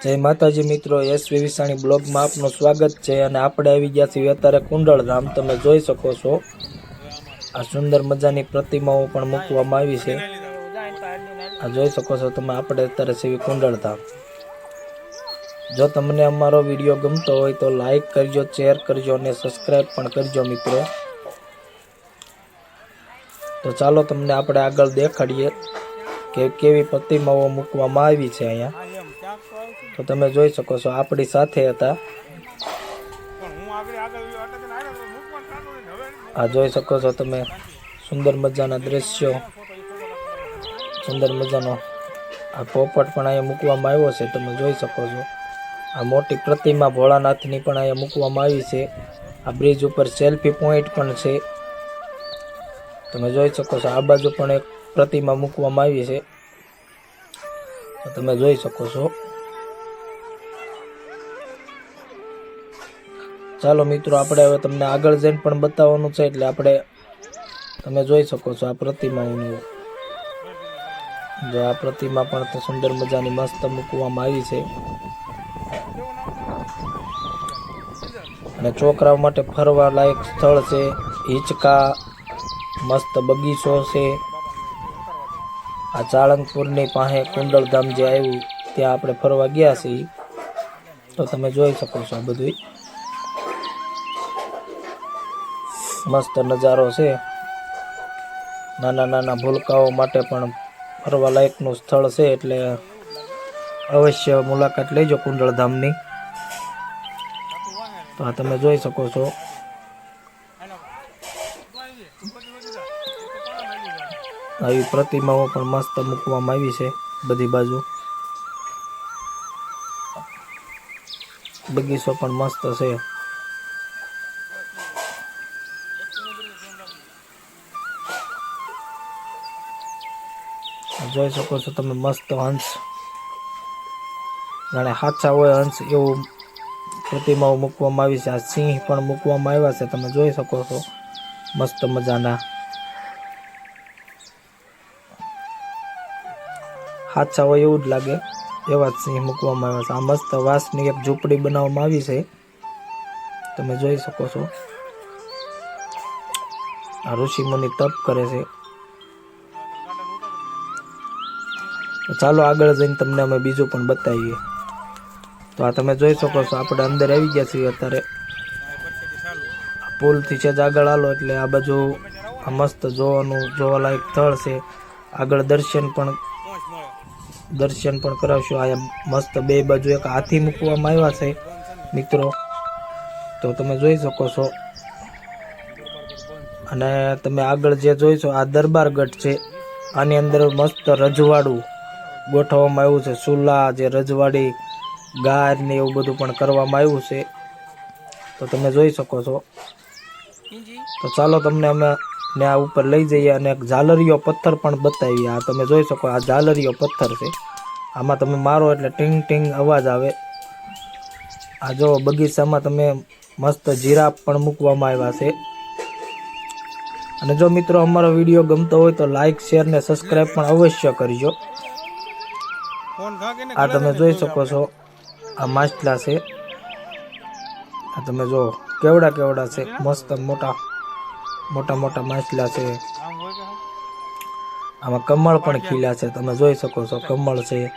જય માતાજી મિત્રો એસ વિસાણી બ્લોગમાં આપનું સ્વાગત છે અને આપણે આવી ગયા છીએ અત્યારે કુંડળધામ તમે જોઈ શકો છો. આ સુંદર મજાની પ્રતિમાઓ પણ મૂકવામાં આવી છે. આ જોઈ શકો છો તમે, આપણે અત્યારે છીએ કુંડળધામ જો તમને અમારો વીડિયો ગમતો હોય તો લાઈક કરજો, શેર કરજો અને સબસ્ક્રાઈબ પણ કરજો મિત્રો. તો ચાલો તમને આપણે આગળ દેખાડીએ કે કેવી પ્રતિમાઓ મૂકવામાં આવી છે અહીંયા. તો તમે જોઈ શકો છો આપણી સાથે હતા. આ જોઈ શકો છો તમે સુંદર મજાના દ્રશ્યો. સુંદર મજાનો આ પોપટ પણ અહીંયા મૂકવામાં આવ્યો છે તમે જોઈ શકો છો. આ મોટી પ્રતિમા ભોળાનાથની પણ અહીંયા મૂકવામાં આવી છે. આ બ્રિજ ઉપર સેલ્ફી પોઈન્ટ પણ છે. તમે જોઈ શકો છો આ બાજુ પણ એક પ્રતિમા મૂકવામાં આવી છે. તમે જોઈ શકો છો. ચાલો મિત્રો, આપણે હવે તમને આગળ જઈને પણ બતાવવાનું છે, એટલે આપણે તમે જોઈ શકો છો આ પ્રતિમાઓની જો આ પ્રતિમા પણ સુંદર મજાની મસ્ત મૂકવામાં આવી છે. અને છોકરાઓ માટે ફરવા લાયક સ્થળ છે, હિંચકા, મસ્ત બગીચો છે. આ ચાળંગપુરની પાસે કુંડળધામ જે આવ્યું, ત્યાં આપણે ફરવા ગયા છીએ. તો તમે જોઈ શકો છો આ બધું મસ્ત નજારો છે. નાના નાના ભૂલકાઓ માટે પણ ફરવા લાયકનું સ્થળ છે એટલે અવશ્ય મુલાકાત લેજો કુંડળધામની. તો આ તમે જોઈ શકો છો. આવી પ્રતિમાઓ પણ મસ્ત મૂકવામાં આવી છે બધી બાજુ. બગીચો પણ મસ્ત છે. જોઈ શકો છો તમે મસ્ત હંસ. જાણે હાચા હોય હંસ એવું પ્રતિમાઓ મૂકવામાં આવી છે. આ સિંહ પણ મૂકવામાં આવ્યા છે. તમે જોઈ શકો છો. મસ્ત મજાના. હાચા હોય એવું જ લાગે એવા જ સિંહ મૂકવામાં આવ્યા છે. આ મસ્ત વાંસની એક ઝૂંપડી બનાવવામાં આવી છે. તમે જોઈ શકો છો. આ ઋષિ મુનિ તપ કરે છે. ચાલો આગળ જઈને તમને અમે બીજું પણ બતાવીએ. તો આ તમે જોઈ શકો છો, આપણે અંદર આવી ગયા છીએ અત્યારે. પુલથી છે જ આગળ આલો એટલે આ બાજુ મસ્ત જોવાનું, જોવાલાયક સ્થળ છે. આગળ દર્શન પણ દર્શન પણ કરાવશું. આ મસ્ત બે બાજુ એક હાથી મૂકવામાં આવ્યા છે, મિત્રો. તો તમે જોઈ શકો છો. અને તમે આગળ જે જોઈશો આ દરબારગઢ છે. આની અંદર મસ્ત રજવાડું. ગોઠવવામાં આવ્યું છે. ચૂલા જે રજવાડી ગાર ને એવું બધું પણ કરવામાં આવ્યું છે. તો તમે જોઈ શકો છો. તો ચાલો તમને અમે ને આ ઉપર લઈ જઈએ અને એક ઝાલરીયો પથ્થર પણ બતાવીએ. આ તમે જોઈ શકો આ ઝાલરીયો પથ્થર છે. આમાં તમે મારો એટલે ટીંગ ટીંગ અવાજ આવે. આ જો બગીચામાં તમે મસ્ત જીરાફ પણ મૂકવામાં આવ્યા છે. અને જો મિત્રો અમારો વીડિયો ગમતો હોય તો લાઈક શેર ને સબસ્ક્રાઈબ પણ અવશ્ય કરજો. આ તમે જોઈ શકો છો આ માછલા છે. આ તમે જો કેવડા કેવડા છે મસ્ત મોટા મોટા મોટા માછલા છે. આમાં કમળ પણ ખીલ્યા છે તમે જોઈ શકો છો કમળ છે.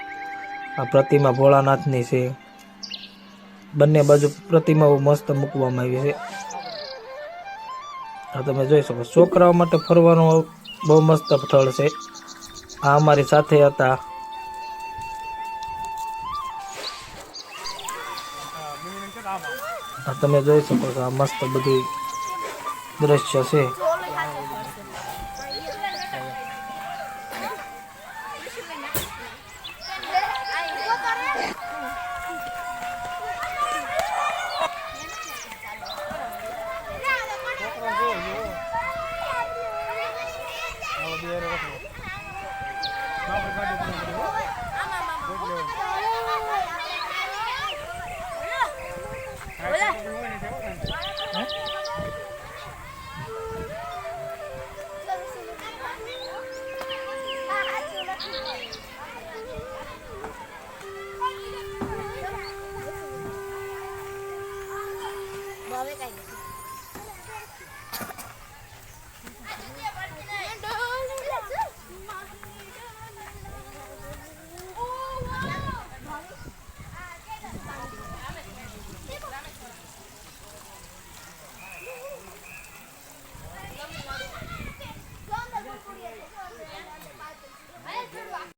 આ પ્રતિમા ભોળાનાથની છે. બંને બાજુ પ્રતિમાઓ મસ્ત મૂકવામાં આવી છે. આ તમે જોઈ શકો છોકરાઓ માટે ફરવાનું બહુ મસ્ત સ્થળ છે. આ અમારી સાથે હતા. તમે જોઈ શકો છો આ મસ્ત બધું દ્રશ્ય છે.